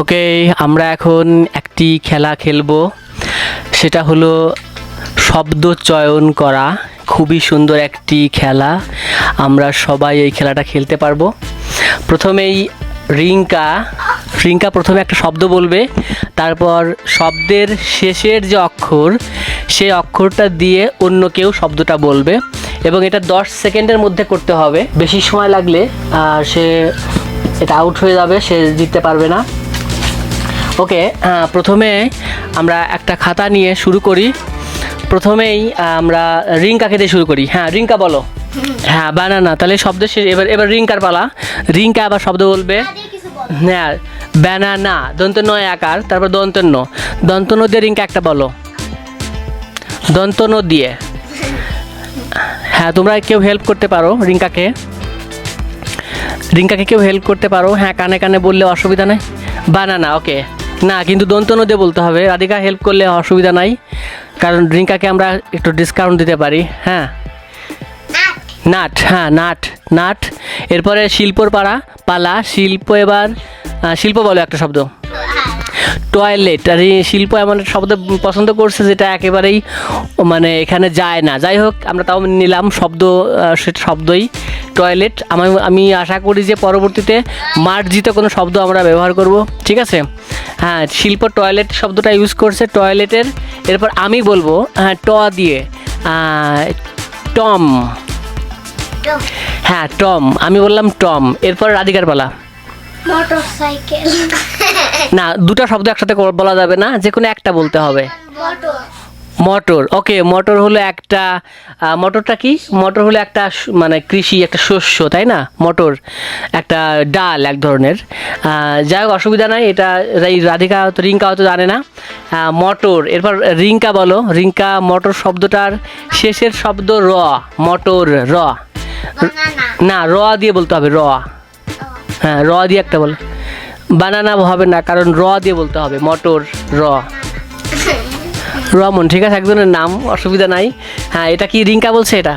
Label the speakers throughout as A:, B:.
A: ওকে, আমরা এখন একটি খেলা খেলব। সেটা হলো শব্দ চয়ন করা। খুবই সুন্দর একটি খেলা। আমরা সবাই এই খেলাটা খেলতে পারব। প্রথমেই রিঙ্কা রিঙ্কা প্রথমে একটা শব্দ বলবে। তারপর শব্দের শেষের যে অক্ষর, সেই অক্ষরটা দিয়ে অন্য কেউ শব্দটা বলবে এবং এটা দশ সেকেন্ডের মধ্যে করতে হবে। বেশি সময় লাগলে সে এটা আউট হয়ে যাবে, সে জিততে পারবে না। ওকে প্রথমে আমরা একটা খাতা নিয়ে শুরু করি। প্রথমেই আমরা রিঙ্কাকে দিয়ে শুরু করি। হ্যাঁ রিঙ্কা বলো। হ্যাঁ বানানা। তাহলে শব্দ শেষ। এবার এবার রিঙ্কার পালা। রিঙ্কা আবার শব্দ বলবে। হ্যাঁ ব্যানানা দন্ত নয় আকার তারপর দন্ত ন দন্ত ন দিয়ে রিঙ্কা একটা বলো। দন্ত ন দিয়ে। হ্যাঁ তোমরা কেউ হেল্প করতে পারো রিঙ্কাকে রিঙ্কাকে কেউ হেল্প করতে পারো। হ্যাঁ কানে কানে বললে অসুবিধা নেই। বানানা ওকে না, কিন্তু দন্ত নদে বলতে হবে। রাধিকা হেল্প করলে অসুবিধা নাই, কারণ রিঙ্কাকে আমরা একটু ডিসকাউন্ট দিতে পারি হ্যাঁ? নাট। হ্যাঁ নাট নাট। এরপরে শিল্পর পাড়া পালা, শিল্প এবার শিল্প বলো একটা শব্দ। টয়লেট আর এই শিল্প এমন শব্দ পছন্দ করছে যেটা একেবারেই মানে এখানে যায় না। যাই হোক, আমরা তাও নিলাম শব্দ সেটা শব্দই। টয়লেট আমি আমি আশা করি যে পরবর্তীতে মার্জিত কোনো শব্দ আমরা ব্যবহার করব, ঠিক আছে? হ্যাঁ শিল্প টয়লেট শব্দটা ইউজ করছে টয়লেটের এরপর আমি বলব হ্যাঁ ট দিয়ে টম। হ্যাঁ টম। আমি বললাম টম। এরপর রাধিকার পালা।
B: মোটরসাইকেল।
A: না দুটা শব্দ একসাথে বলা যাবে না যে কোনো একটা বলতে হবে।
B: মোটর।
A: ওকে মটর হলো একটা মটরটা কি? মটর হলো একটা মানে কৃষি একটা শস্য তাই না? মটর একটা ডাল এক ধরনের। যাই হোক অসুবিধা নাই এটা রাধিকা হয়তো রিঙ্কা হয়তো জানে না। মটর এরপর রিঙ্কা বলো। রিঙ্কা মটর শব্দটার শেষের শব্দ র মটর র না র দিয়ে বলতে হবে র। হ্যাঁ র দিয়ে একটা বল। বানানা হবে না কারণ র দিয়ে বলতে হবে মটর র। রমন ঠিক আছে? একজনের নাম অসুবিধা নাই। হ্যাঁ এটা কি রিঙ্কা বলছে এটা?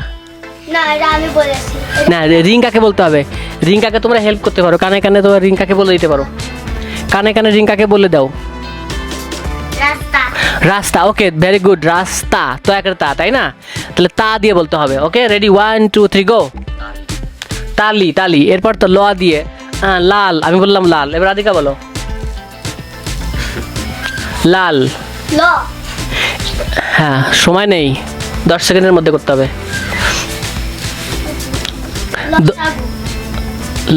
B: না এটা আমি বলেছি।
A: না রিঙ্কাকে বলতে হবে। রিঙ্কাকে তোমরা হেল্প করতে পারো। কানে কানে তোমরা রিঙ্কাকে বলে দিতে পারো। কানে কানে রিঙ্কাকে বলে দাও।
B: রাস্তা।
A: রাস্তা ওকে ভেরি গুড রাস্তা তো একটা তা তাই না? তাহলে তা দিয়ে বলতে হবে okay ready one two three go তালি তালি এরপর তো ল দিয়ে হ্যাঁ, লাল আমি বললাম লাল এবার রাধিকা বলো। লাল।
B: ল।
A: হ্যাঁ সময় নেই। দশ সেকেন্ডের মধ্যে করতে হবে।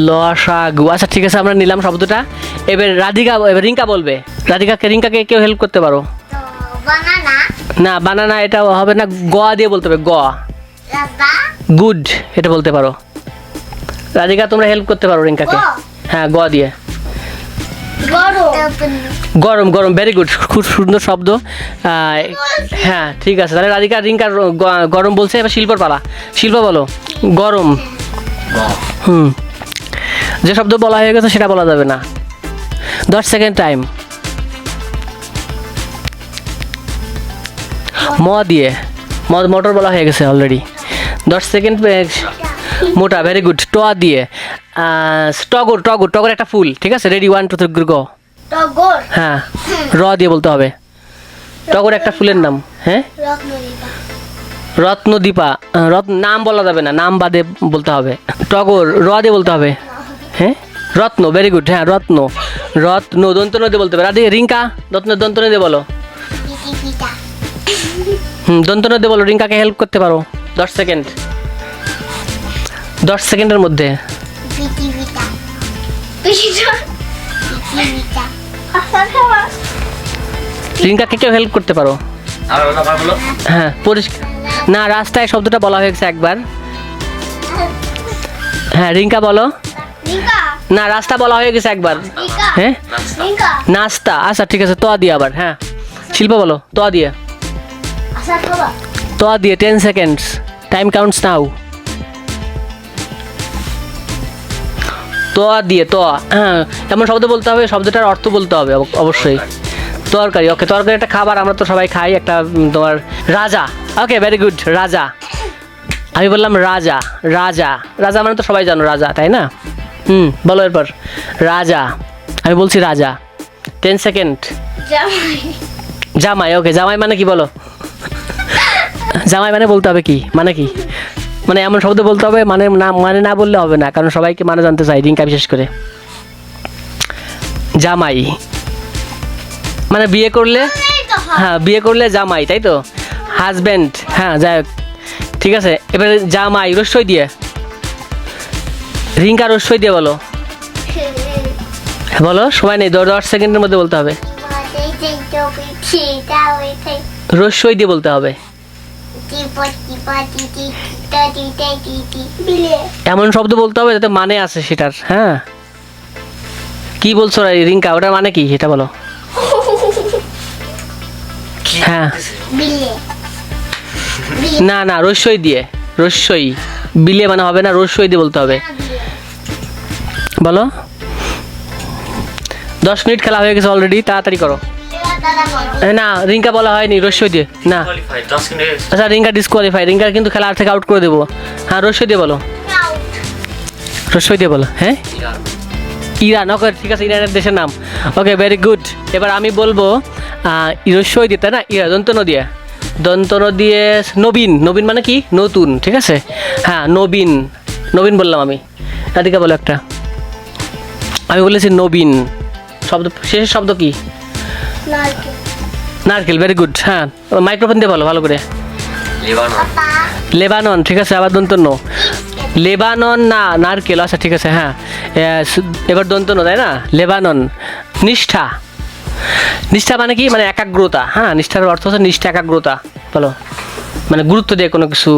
B: লসাগু।
A: আচ্ছা ঠিক আছে আমরা নিলাম শব্দটা। এবার রাধিকা এবার রিঙ্কা বলবে। রাধিকাকে রিঙ্কাকে কেউ হেল্প করতে পারো। না বানানা এটা হবে না গ দিয়ে বলতে হবে গ। গুড এটা বলতে পারো। রাধিকা তোমরা হেল্প করতে পারো রিঙ্কাকে। হ্যাঁ গ দিয়ে।
B: গরম
A: গরম ভেরি গুড খুব সুন্দর শব্দ। হ্যাঁ ঠিক আছে, তাহলে রাধিকা, রিঙ্কা গরম বলছে, এবার শিল্পর পালা। শিল্প বলো, গরম। হুম। যে শব্দ বলা হয়ে গেছে, সেটা বলা যাবে না। দশ সেকেন্ড টাইম ম দিয়ে মোটর বলা হয়ে গেছে অলরেডি দশ সেকেন্ড মোটা ভেরি গুড ট দিয়ে। টগর টগর টগর একটা ফুল, ঠিক আছে? Ready one two three go
B: টগর।
A: হ্যাঁ র দিয়ে বলতে হবে। টগর একটা ফুলের নাম হ্যাঁ?
B: রত্নদীপা।
A: রত্ন নাম বলা যাবে না নাম বাদে বলতে হবে। টগর র দিয়ে বলতে হবে। হ্যাঁ? রত্ন ভেরি গুড হ্যাঁ রত্ন। রত্ন দন্ত নদী বলতে হবে। রাধে রিঙ্কা রত্ন দন্ত নদী বলো। হুম দন্ত নদী বলো রিঙ্কাকে হেল্প করতে পারো। দশ সেকেন্ড দশ সেকেন্ডের মধ্যে।
B: পিটা
A: রিঙ্কাকে কেউ হেল্প করতে পারো? হ্যাঁ পরিষ্কার। না রাস্তায় শব্দটা বলা হয়েছে একবার। হ্যাঁ রিঙ্কা বলো। না রাস্তা বলা হয়ে গেছে একবার। হ্যাঁ? নাস্তা। আচ্ছা ঠিক আছে তোয়া দিয়ে আবার হ্যাঁ। শিল্প বলো তোয়া দিয়ে। তোয়া। দিয়ে ten seconds time counts now তোয়া দিয়ে তোয়া হ্যাঁ এমন শব্দ বলতে হবে শব্দটার অর্থ বলতে হবে অবশ্যই। তরকারি ওকে তরকারি একটা খাবার আমরা তো সবাই খাই একটা তোমার রাজা। ওকে ভেরি গুড রাজা। আমি বললাম রাজা রাজা। রাজা মানে তো সবাই জানো রাজা তাই না? হুম বলো এরপর। রাজা আমি বলছি রাজা। টেন সেকেন্ড
B: জামাই।
A: জামাই ওকে জামাই মানে কি বলো? জামাই মানে বলতে হবে কি? মানে কি? মানে এমন শব্দ বলতে হবে মানে না মানে না বললে হবে না কারণ সবাইকে মানে জানতে চাই রিঙ্কা বিশেষ করে। জামাই। মানে বিয়ে করলে
B: হয়
A: বিয়ে করলে জামাই তাই তো? হাজব্যান্ড হ্যাঁ যাই হোক। ঠিক আছে এবারে জামাই রস্যই দিয়ে। রিঙ্কা রস্যই দিয়ে বলো। বলো সময় নেই দশ দশ সেকেন্ডের মধ্যে বলতে হবে। রস্যই দিয়ে বলতে হবে। এমন শব্দ বলতে হবে যাতে মানে আছে সেটার হ্যাঁ? কি বলছো রিঙ্কা, ওটার মানে কি? সেটা বলো। হ্যাঁ। না না, রস্যই দিয়ে, রস্যই। বিলে মানে হবে না, রস্যই দিয়ে বলতে হবে। বলো। দশ মিনিট খেলা হয়ে গেছে অলরেডি তাড়াতাড়ি করো। না, রিঙ্কা বলা হয়নি রস্যই দিয়ে। না। আচ্ছা রিঙ্কা ডিসকোয়ালিফাই রিঙ্কা কিন্তু খেলা থেকে আউট করে দেবো। হ্যাঁ রস্যই দিয়ে বলো। রস্যই দিয়ে বলো হ্যাঁ? ইরান ওকে, ঠিক আছে, ইরানের দেশের নাম। ওকে ভেরি গুড এবার আমি বলব রস্যই দিতে না? ইরা দন্তন দিয়ে দন্তন দিয়ে নবীন নবীন মানে কি? নতুন, ঠিক আছে? হ্যাঁ নবীন। নবীন বললাম আমি। রাধিকা বলো একটা। আমি বলেছি নবীন। শব্দ, শেষের শব্দ কি?
B: নারকেল।
A: নারকেল ভেরি গুড হ্যাঁ। মাইক্রোফোন দিয়ে বলো ভালো করে।
C: লেবানন।
A: লেবানন ঠিক আছে আবার দন্তন্য লেবানন না নারকেল আচ্ছা ঠিক আছে হ্যাঁ। এবার দন্তন্য তাই না? লেবানন নিষ্ঠা। নিষ্ঠা মানে কি? মানে একাগ্রতা হ্যাঁ নিষ্ঠার অর্থ হচ্ছে নিষ্ঠা একাগ্রতা বলো। মানে গুরুত্ব দিয়ে কোনো কিছু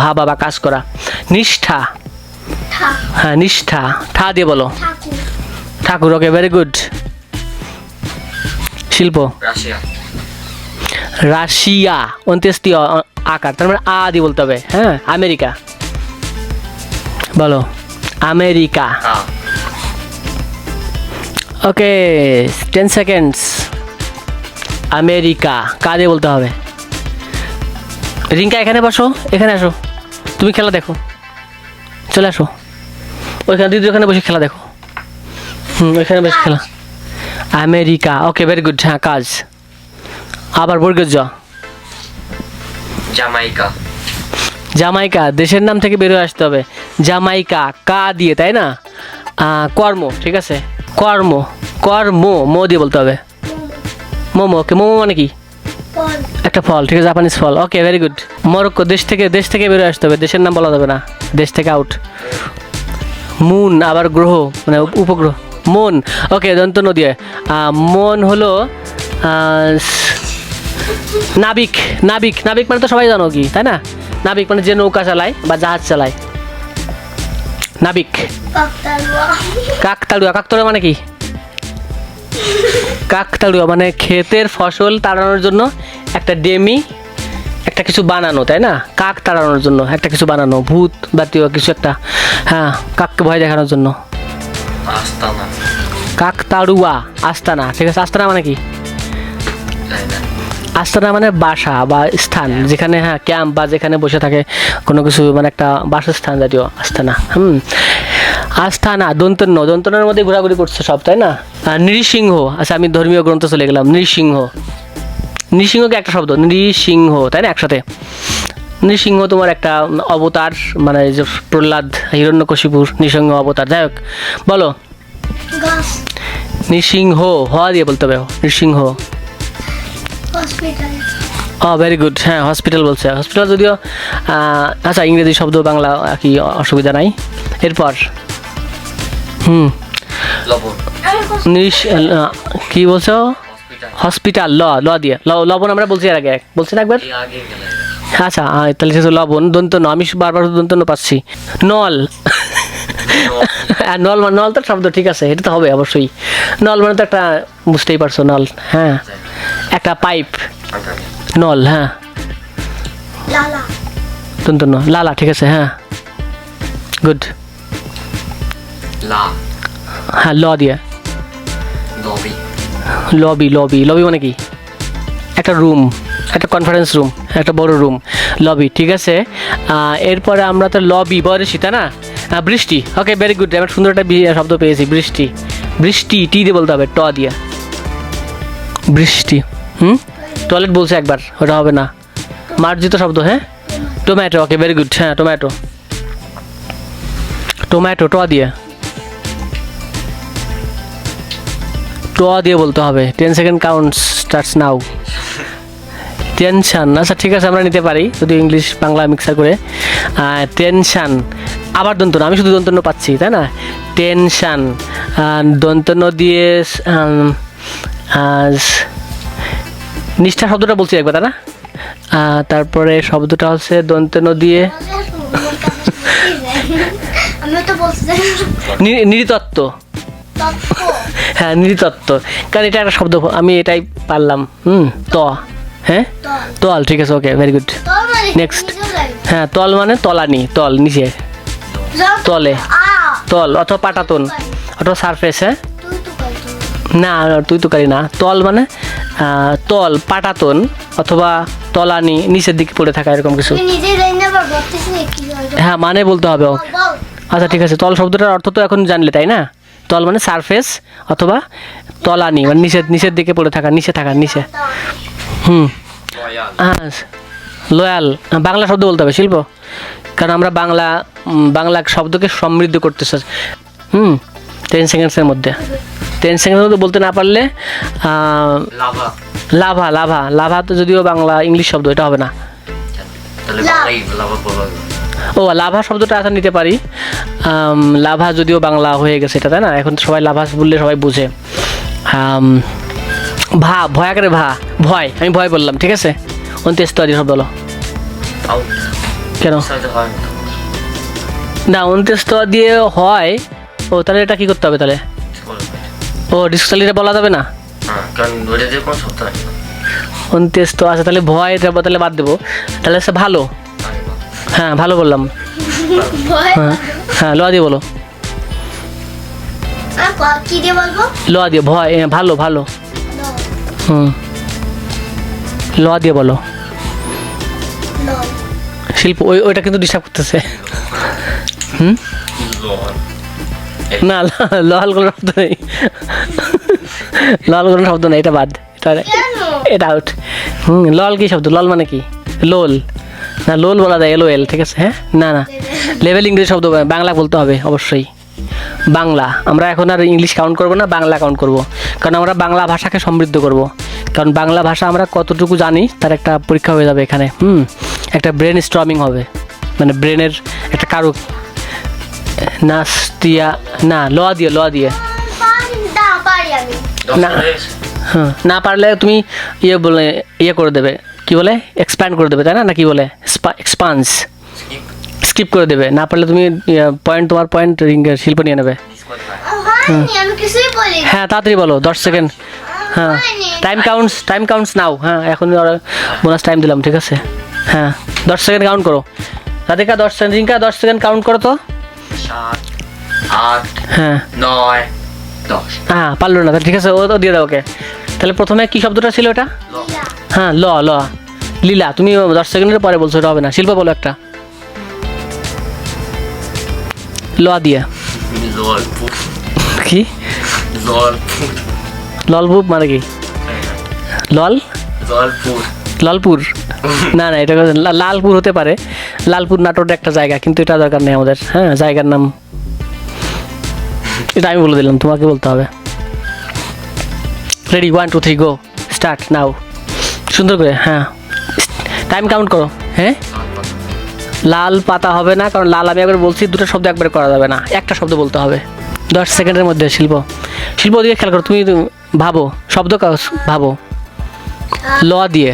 A: ভাবা বা কাজ করা। নিষ্ঠা। হ্যাঁ নিষ্ঠা। ঠা দিয়ে বলো।
B: ঠাকুর।
A: ঠাকুর ওকে ভেরি গুড শিল্প?
C: রাশিয়া।
A: রাশিয়া অন্ত্যেষ্টিয় আকার তার মানে আ দিয়ে বলতে হবে হ্যাঁ? আমেরিকা। বলো America. Okay ten seconds America কা দিয়ে বলতে হবে? রিঙ্কা এখানে বসো এখানে আসো। তুমি খেলা দেখো। চলে আসো। ওইখানে দিদি ওখানে বসে খেলা দেখো। হুম ওইখানে বসে খেলা। আমেরিকা ওকে ভেরি গুড হ্যাঁ কাজ। আবার বর্গের জ।
C: জামাইকা
A: জামাইকা দেশের নাম থেকে বেরোয় আসতে হবে। জামাইকা কা দিয়ে তাই না? কর্ম ঠিক আছে? কর্ম কর্ম মো দিয়ে বলতে হবে। মোমো ওকে মোমো মানে কি? একটা ফল ঠিক আছে জাপানিজ ফল। ওকে ভেরি গুড মরক্কো দেশ থেকে দেশ থেকে বেরোয় আসতে হবে। দেশের নাম বলা যাবে না। দেশ থেকে আউট মুন আবার গ্রহ মানে উপগ্রহ। মন। ওকে দন্ত নদী মন হলো নাবিক নাবিক নাবিক মানে তো সবাই জানো কি তাই না? নাবিক মানে যে নৌকা চালায় বা জাহাজ চালায়। নাবিক। কাকতাড়ুয়া কাকতাড়ুয়া মানে কি? কাকতাড়ুয়া মানে ক্ষেতের ফসল তাড়ানোর জন্য একটা ডেমি একটা কিছু বানানো তাই না? কাক তাড়ানোর জন্য একটা কিছু বানানো ভূত জাতীয় কিছু একটা হ্যাঁ কাককে ভয় দেখানোর জন্য।
C: আস্তানা।
A: কাকতাড়ুয়া আস্তানা ঠিক আছে? আস্তানা মানে কি? আস্তানা মানে বাসা বা স্থান যেখানে হ্যাঁ ক্যাম্প বা যেখানে বসে থাকে কোনো কিছু মানে একটা বাসস্থান জাতীয় আস্তানা। হুম। আস্থানা দন্তন্য। দন্তনের মধ্যে ঘোরাঘুরি করছে সব তাই না? নৃসিংহ আচ্ছা আমি ধর্মীয় গ্রন্থ চলে গেলাম। নৃসিংহ। নৃসিংহকে একটা শব্দ নৃসিংহ তাই না একসাথে? নৃসিংহ তোমার একটা অবতার মানে যে প্রহ্লাদ হিরণ্যকশিপুর নৃসিংহ অবতার। যাই হোক বলো। নৃসিংহ হ দিয়ে বলতে হবে। নৃসিংহ। ও ভেরি গুড হ্যাঁ হসপিটাল বলছে। হসপিটাল যদিও আচ্ছা ইংরেজি শব্দ বাংলা আর কি অসুবিধা নাই। এরপর হুম। কি বলছো?
C: হসপিটাল।
A: ল ল দিয়ে। ল লবণ আমরা বলছি এর আগে। বলছেন একবার?
C: এই আগে গেলে।
A: আচ্ছা তাহলে সেটা লবণ দন্ত ন আমি বারবার দন্ত ন পাচ্ছি। নল। আর নল মানে নল তো শব্দ ঠিক আছে এটা তো হবে অবশ্যই। নল মানে তো একটা বুঝতেই পারছ নল হ্যাঁ। একটা পাইপ। নল হ্যাঁ। দন্ত ন লালা ঠিক আছে হ্যাঁ। গুড। হ্যাঁ ল দিয়ে।
C: লবি।
A: লবি লবি লবি মানে কি? একটা রুম। একটা কনফারেন্স রুম একটা বড় রুম লবি ঠিক আছে? এরপরে আমরা তো লবি বলেছি তাই না? বৃষ্টি ওকে ভেরি গুড আমি সুন্দর একটা শব্দ পেয়েছি, বৃষ্টি। বৃষ্টি, টি দিয়ে বলতে হবে, ট দিয়ে। বৃষ্টি, হুম? টয়লেট বলছে একবার, ওটা হবে না। মার্জিত শব্দ হ্যাঁ? টোম্যাটো ওকে ভেরি গুড হ্যাঁ টোম্যাটো টোম্যাটো ট দিয়ে। ট দিয়ে বলতে হবে ten second count starts now tension আচ্ছা ঠিক আছে আমরা নিতে পারি। যদি ইংলিশ বাংলা মিক্সার করে। টেনশান আবার দন্তন্য আমি শুধু দন্তন্য পাচ্ছি তাই না? টেনশান দন্তন্য দিয়ে নিষ্ঠা শব্দটা বলছি একবার তাই না? তারপরে শব্দটা হচ্ছে দন্তন্য দিয়ে।
B: আমি তো বলছি
A: নি- নৃতত্ত্ব হ্যাঁ নৃতত্ত্ব কারণ এটা একটা শব্দ আমি এটাই পারলাম। হুম ত। হ্যাঁ?
B: তল।
A: ঠিক আছে ওকে ভেরি গুড
B: লাগে।
A: হ্যাঁ তল মানে তলানি তল নিচে তলে। তল অথবা পাটাতন অথবা সারফেস হ্যাঁ? না তুই তো কারি না। তল মানে তল পাটাতন অথবা তলানি নিচের দিকে পড়ে থাকা এরকম কিছু।
B: হয়?
A: মানে বলতে হবে
B: বল
A: আচ্ছা ঠিক আছে তল শব্দটার অর্থ তো এখন জানলে তাই না? তল মানে সারফেস অথবা তলানি মানে নিচের নিচের দিকে পড়ে থাকা নিচে থাকা নিচে। হুম। হ্যাঁ লয়াল বাংলা শব্দ বলতে হবে শিল্প। কারণ আমরা বাংলা বাংলা শব্দকে সমৃদ্ধ করতে চাই হুম টেন সেকেন্ডসের মধ্যে। টেন সেকেন্ডের মধ্যে বলতে না পারলে
C: লাভা।
A: Lava lava. লাভা তো যদিও বাংলা ইংলিশ শব্দ এটা হবে না। ও লাভা শব্দটা এখন নিতে পারি। লাভা যদিও বাংলা হয়ে গেছে এটা তাই না? এখন তো সবাই লাভা বললে সবাই বুঝে। আম, ভা ভয় আকারে ভা। ভয় আমি ভয় বললাম ঠিক আছে? অন্ত্যেষ তৈরি শব্দ বলো। কেন?
C: না।
A: না অন্ত্যেষ দিয়ে হয় ও তাহলে এটা কি করতে হবে তাহলে। ও ডিসকালিটা বলা যাবে না?
C: হ্যাঁ কারণ ওইটা দিয়ে কোনো শব্দ নাই।
A: অন্ত্যেষ আছে তাহলে ভয় এটা তাহলে বাদ দেবো। তাহলে হচ্ছে ভালো। হ্যাঁ ভালো বললাম। হ্যাঁ হ্যাঁ লোয়া দিয়ে বলো। লোয়া দিয়ে ভয় হ্যাঁ, ভালো ভালো। হুম। লোয়া দিয়ে বলো। শিল্প ওই ওইটা কিন্তু ডিস্টার্ব করতেছে। হুম? না লাল কোনো শব্দ নেই। লাল কোনো শব্দ নেই এটা বাদ। এটা এটা আউট হুম লল কি শব্দ? লল মানে কি? লোল। না লোল বলা যায় এলো এল ঠিক আছে? হ্যাঁ? না না। লেভেল ইংরেজি শব্দ বাংলা বলতে হবে অবশ্যই। বাংলা। আমরা এখন আর ইংলিশ কাউন্ট করব না বাংলা কাউন্ট করব। কারণ আমরা বাংলা ভাষাকে সমৃদ্ধ করব। কারণ বাংলা ভাষা আমরা কতটুকু জানি তার একটা পরীক্ষা হয়ে যাবে এখানে। হুম একটা ব্রেন স্ট্রমিং হবে। মানে ব্রেনের একটা কারক নাস্তিয়া না লোয়া দিয়ে লোয়া দিয়ে।
B: না।
C: হ্যাঁ
A: না পারলে তুমি ইয়ে বলে ইয়ে করে দেবে। কি বলে? এক্সপ্যান্ড করে দেবে তাই না? না কি বলে? এক্সপান্স. স্কিপ করে দেবে। না পারলে তুমি পয়েন্ট তোমার পয়েন্ট শিল্প নিয়ে নেবে।
C: Disqualify.
B: হয়নি আমি কিছুই বলি
A: হ্যাঁ তাড়াতাড়ি বলো দশ সেকেন্ড হ্যাঁ time counts time counts now হ্যাঁ এখন বোনাস টাইম দিলাম ঠিক আছে? হ্যাঁ দশ সেকেন্ড কাউন্ট করো। রাধিকা দশ সেকেন্ড রিঙ্কা দশ সেকেন্ড কাউন্ট করো তো। হ্যাঁ।
C: নয়
A: হ্যাঁ পারল না ঠিক আছে ও তো দিয়ে দাও ওকে। তাহলে প্রথমে কি শব্দটা ছিল এটা? হ্যাঁ ল ল। লীলা তুমি দশ সেকেন্ডের পরে বলছো এটা হবে না। শিল্প বলো একটা। ল দিয়ে। কি? ললপুর মানে কি? লল? লালপুর। না না, এটা লালপুর হতে পারে। লালপুর নাটোরের একটা জায়গা, কিন্তু এটা দরকার নেই আমাদের। হ্যাঁ জায়গার নাম। এটা আমি বলে দিলাম, তোমাকে বলতে হবে। Ready one two three go start now সুন্দর করে হ্যাঁ। টাইম কাউন্ট করো হ্যাঁ? লাল পাতা হবে না কারণ লাল আমি একবার বলছি দুটো শব্দ একবার করা যাবে না একটা শব্দ বলতে হবে। দশ সেকেন্ডের মধ্যে শিল্প। শিল্প দিয়ে খেয়াল করো তুমি ভাবো শব্দ কাগজ ভাবো। ল দিয়ে।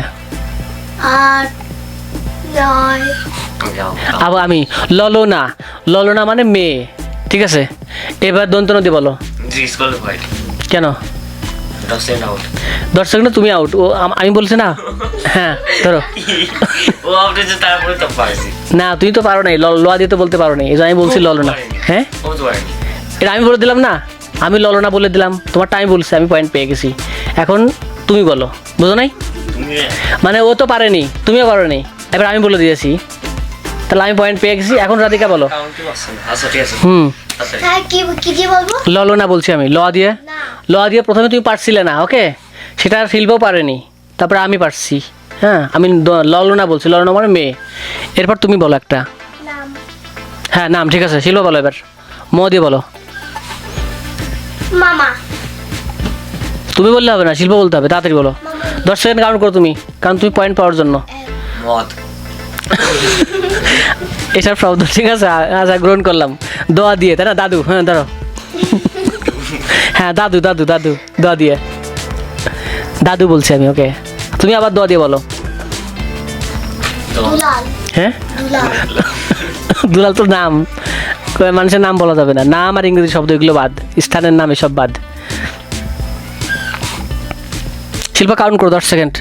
A: আবার আমি ললনা। ললনা মানে মেয়ে ঠিক আছে? এবার দন্তন দিয়ে বলো কেন?
C: আউট
A: দশ সেকেন্ডে তুমি আউট ও আমি বলছি না? হ্যাঁ ধরো।
C: ও আপনি যে তারপরে তো পারছি।
A: না তুমি তো পারো নাই। লোয়া দিয়ে তো বলতে পারো নাই। এই আমি বলছি ললনা হ্যাঁ?
C: ও তো পারেনি।
A: এটা আমি বলে দিলাম না? আমি ললনা বলে দিলাম। তোমারটা আমি বলছি আমি পয়েন্ট পেয়ে গেছি। এখন তুমি বলো। বুঝো নাই? মানে ও তো পারেনি। তুমিও পারো নি এবার আমি বলে দিয়েছি। তাহলে আমি পয়েন্ট পেয়ে গেছি। এখন রাধিকা বলো।
C: না আচ্ছা
A: হুম।
C: আচ্ছা
B: হ্যাঁ কি কি দিয়ে বলব?
A: ললনা বলছি আমি। ল দিয়ে।
B: না।
A: ল দিয়ে প্রথমে তুমি পারছিলে না ওকে সেটা আর শিল্প পারেনি। তারপরে আমি পারছি। হ্যাঁ আমি দ- ললনা বলছি। ললনা মানে মেয়ে। এরপর তুমি বলো একটা। হ্যাঁ নাম ঠিক আছে। শিল্প বলো এবার। ম দিয়ে বলো।
B: মামা।
A: তুমি বললে হবে না শিল্প বলতে হবে। তাড়াতাড়ি বলো। দশ সেকেন্ড কাউন্ট করো তুমি কারণ তুমি পয়েন্ট পাওয়ার জন্য।
C: মদ।
A: এসব শব্দ ঠিক আছে আচ্ছা গ্রহণ করলাম। দোয়া দিয়ে তাই না? দাদু হ্যাঁ ধরো হ্যাঁ দাদু দাদু দাদু দোয়া দিয়ে। দাদু বলছি আমি ওকে তুমি আবার দোয়া দিয়ে বলো। হ্যাঁ?
B: দুলাল।
A: দুলাল তো নাম। মানুষের নাম বলা যাবে না। নাম আর ইংরেজি শব্দ এগুলো বাদ। স্থানের নাম এসব বাদ। শিল্পা কাউন্ট করো দশ সেকেন্ড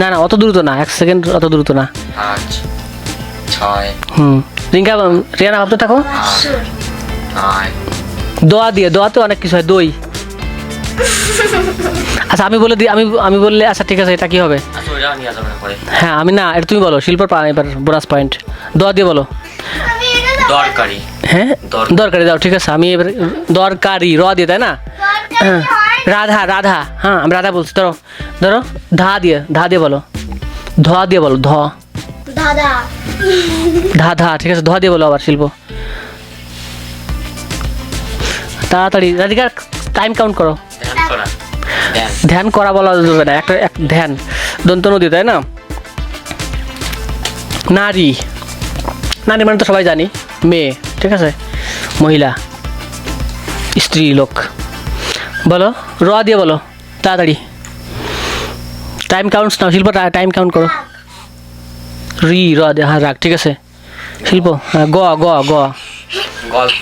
A: না না অত দ্রুত না। এক সেকেন্ড অত দ্রুত না।
C: পাঁচ ছয়
A: হুম। রিঙ্কা রিয়ানা ভাবতে থাকো।
C: নয়।
A: দোয়া দিয়ে দোয়াতে অনেক কিছু হয় দই। আচ্ছা আমি বলে দিই আমি আমি বললে আচ্ছা ঠিক আছে এটা কি হবে?
C: আচ্ছা
A: হ্যাঁ আমি না এটা তুমি বলো শিল্পর এবার বোনাস পয়েন্ট দোয়া দিয়ে বলো।
C: দরকারি।
A: হ্যাঁ? দরকারি দাও ঠিক আছে আমি এবার দরকারি র দিয়ে তাই না? হ্যাঁ রাধা রাধা হ্যাঁ আমি রাধা বলছি ধরো ধরো ধা দিয়ে ধা দিয়ে বলো। ধোয়া দিয়ে বলো ধ ধা ধা ঠিক আছে ধোয়া দিয়ে বলো আবার শিল্প। তাড়াতাড়ি রাধিকা টাইম কাউন্ট করো।
C: ধ্যান করা
A: বলা যাবে না একটা এক ধ্যান। দন্ত নদী তাই না? নারী। নারী মানে তো সবাই জানি মেয়ে ঠিক আছে? মহিলা স্ত্রী লোক। বলো র দিয়ে বলো তাড়াতাড়ি। টাইম কাউন্টস নাও শিল্প টাইম কাউন্ট করো। রি র হ্যাঁ রাখ ঠিক আছে। শিল্প হ্যাঁ গ গ গ।
C: গল্প।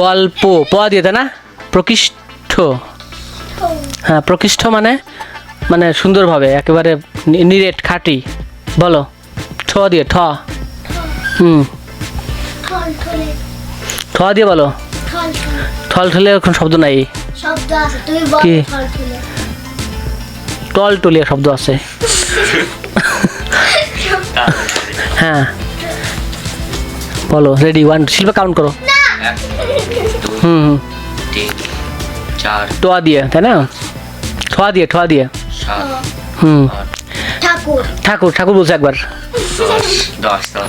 A: গল্প প দিয়ে তাই না? প্রকৃষ্ঠ হ্যাঁ প্রকৃষ্ঠ মানে মানে সুন্দরভাবে একেবারে নিরেট খাঁটি। বলো ঠ দিয়ে ঠ হুম ঠ দিয়ে বলো।
B: ঠল ঠলে
A: এখন শব্দ নাই।
B: শব্দ আছে তুমি বল
A: কি? টল টলিয়া শব্দ আছে। হ্যাঁ। বলো রেডি ওয়ান শিল্প কাউন্ট করো। হুম হুম। টোয়া দিয়ে তাই না? ঠোয়া দিয়ে ঠোয়া দিয়ে। হুম।
B: ঠাকুর।
A: ঠাকুর বলছে একবার।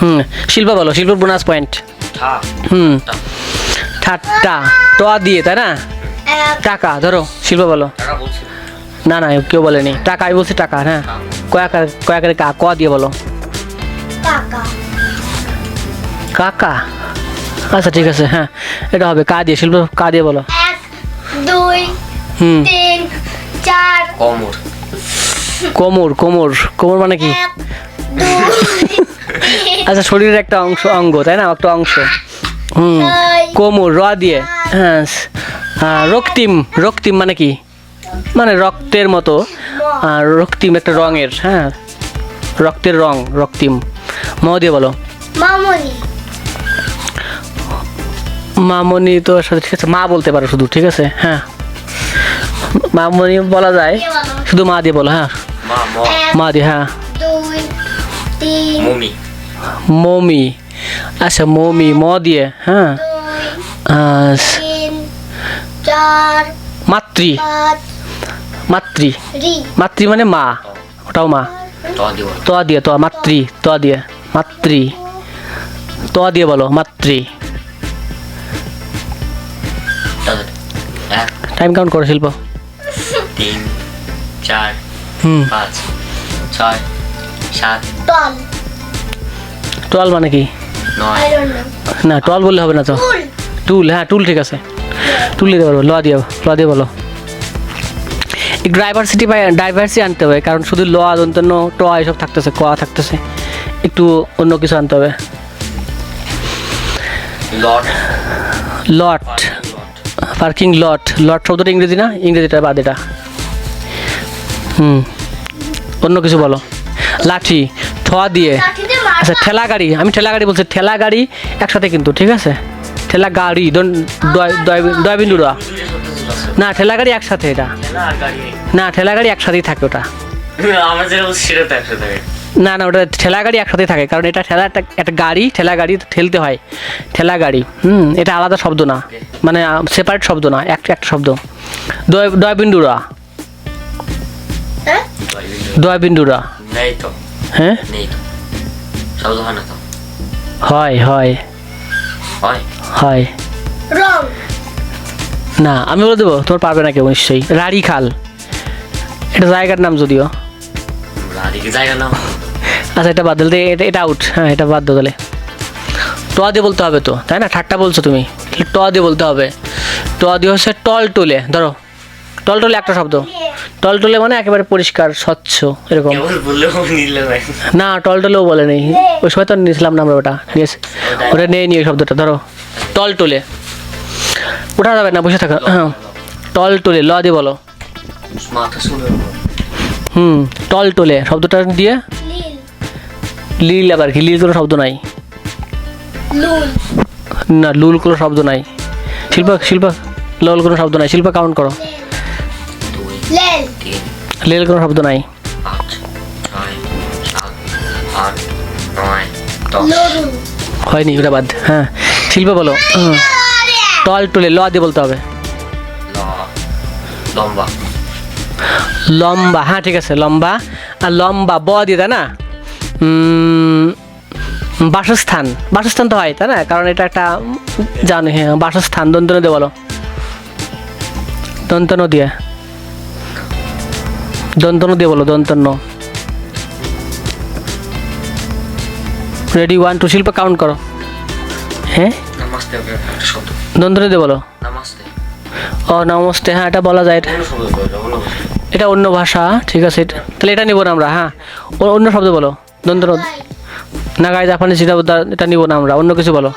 A: হুম শিল্প বলো শিল্পর বোনাস পয়েন্ট হুম। ঠাট্টা টোয়া দিয়ে তাই না? টাকা ধরো শিল্প বলো। না না কেউ বলেনি। টাকা আমি বলছি টাকা হ্যাঁ। কয়াকার কয়াকারে কা ক দিয়ে বলো।
B: কাকা।
A: কাকা? আচ্ছা ঠিক আছে হ্যাঁ এটা হবে কা দিয়ে শিল্প কা দিয়ে বলো।
B: এক দুই
A: হুম।
B: তিন চার।
C: কমর।
A: কোমর কোমর কোমর মানে কি? আচ্ছা শরীরের একটা অংশ অঙ্গ তাই না? একটা অংশ। হুম কোমর র দিয়ে। হ্যাঁ হ্যাঁ, রক্তিম রক্তিম মানে কি? মানে রক্তের মতো আর রক্তিম একটা রঙের হ্যাঁ রক্তের রং রক্তিম। ম দিয়ে বলো।
B: মামনি।
A: মামনি তো সাথে ঠিক আছে মা বলতে পারো শুধু ঠিক আছে? হ্যাঁ। মামনি বলা যায় শুধু মা দিয়ে বলো হ্যাঁ?
C: মা
A: দিয়ে হ্যাঁ।
C: মমি।
A: মমি। আচ্ছা মমি ম দিয়ে হ্যাঁ? মাতৃ। মাতৃ। মাতৃ মানে মা ওটাও মা। তো দিয়ে তো মাতৃ তো দিয়ে। মাতৃ। তো দিয়ে বলো মাতৃ। টাইম কাউন্ট করো শিল্প।
C: তিন চার পাঁচ ছয় সাত
B: টল
A: টুয়েলভ মানে কি?
C: নয়।
B: আই ডোন্ট নো
A: না টুয়েলভ বললে হবে না তো। টুল হ্যাঁ টুল ঠিক আছে। টুল দিতে পারব ল দিয়ে ল দিয়ে বলো। ডাইভার্সিটি বা ডাইভার্সিটি আনতে হবে কারণ শুধু ল দন্তন্য ট এসব থাকতেছে ক থাকতেছে। একটু অন্য কিছু আনতে হবে।
C: লট
A: পার্কিং লট লট শব্দটা ইংরেজি না? ইংরেজিটা বাদ এটা। হুম। অন্য কিছু বলো। লাঠি ঠোয়া দিয়ে। আচ্ছা ঠেলা গাড়ি। আমি ঠেলা গাড়ি বলছি ঠেলা গাড়ি একসাথে কিন্তু ঠিক আছে? ঠেলা গাড়ি দয়- বিন্দু। না ঠেলা গাড়ি একসাথে এটা। না ঠেলা গাড়ি একসাথেই থাকে ওটা।
C: আমার যেটা সেটা তো একসাথে থাকে।
A: না না ওটা ঠেলা গাড়ি একসাথেই থাকে কারণ এটা ঠেলা একটা একটা গাড়ি ঠেলা গাড়ি ঠেলতে হয় ঠেলা গাড়ি হুম এটা আলাদা শব্দ না মানে সেপারেট শব্দ না একটা একটা শব্দ। দয় দয় বিন্দুরা
B: হ্যাঁ?
A: দয় বিন্দুরা
C: নেই তো।
A: হ্যাঁ?
C: নেই শব্দ হয় না তো।
A: হয় হয়।
C: হয়?
A: না আমি বলে দেবো তোমার পারবে না কেউ নিশ্চয়ই। রাড়ি খাল। এটা জায়গার নাম যদিও।
C: রাধিকে জায়গা নাও
A: আচ্ছা এটা বাদ দিলে এটা এটা আউট হ্যাঁ এটা বাদ দাও তাহলে। ট দিয়ে বলতে হবে তো তাই না? ঠাট্টা বলছো তুমি। ট দিয়ে বলতে হবে। ট দিয়ে হচ্ছে টল টলে ধরো। টল টলে একটা শব্দ। টল টলে মানে একেবারে পরিষ্কার স্বচ্ছ এরকম। না টল টলেও বলে নেই। ওই সময় তো নিয়েছিলাম না আমরা ওটা। নিয়েছি। ওটা নিয়ে নিয়ে শব্দটা ধরো। টল টলে ওঠা যাবে না বসে থাকা। হ্যাঁ। টল টলে ল দিয়ে বলো। হুম টল টলে শব্দটা দিয়ে।
B: লীল
A: আবার কি? লিল কোনো শব্দ নাই। না, লুল কোনো শব্দ নাই। শিল্পা শিল্পা, লল কোনো শব্দ নাই। শিল্পা কাউন্ট করো।
B: লেল
A: কোনো শব্দ নাই। হয়নি, ওটা বাদ। হ্যাঁ। শিল্পা বলো। টল টলে, ল দিয়ে বলতে হবে।
C: লম্বা
A: লম্বা। হ্যাঁ ঠিক আছে, লম্বা। আর লম্বা ব দিয়ে, তাই না? বাসস্থান। বাসস্থান তো হয় তাই না? কারণ এটা একটা জানি হ্যাঁ বাসস্থান। দন্তন দিয়ে বলো। দন্তন দিয়ে দন্তন দিয়ে বলো দন্তন্য। রেডি ওয়ান টু শিল্প কাউন্ট করো। হ্যাঁ? দন্তন দিয়ে বলো। ও নমস্তে হ্যাঁ এটা বলা যায়। এটা
C: অন্য ভাষা।
A: এটা অন্য ভাষা ঠিক আছে তাহলে এটা নিব না আমরা হ্যাঁ? অন্য শব্দ বলো। দন্তন না গাইজ জাপানি সেটা এটা নিব না আমরা অন্য কিছু বলো।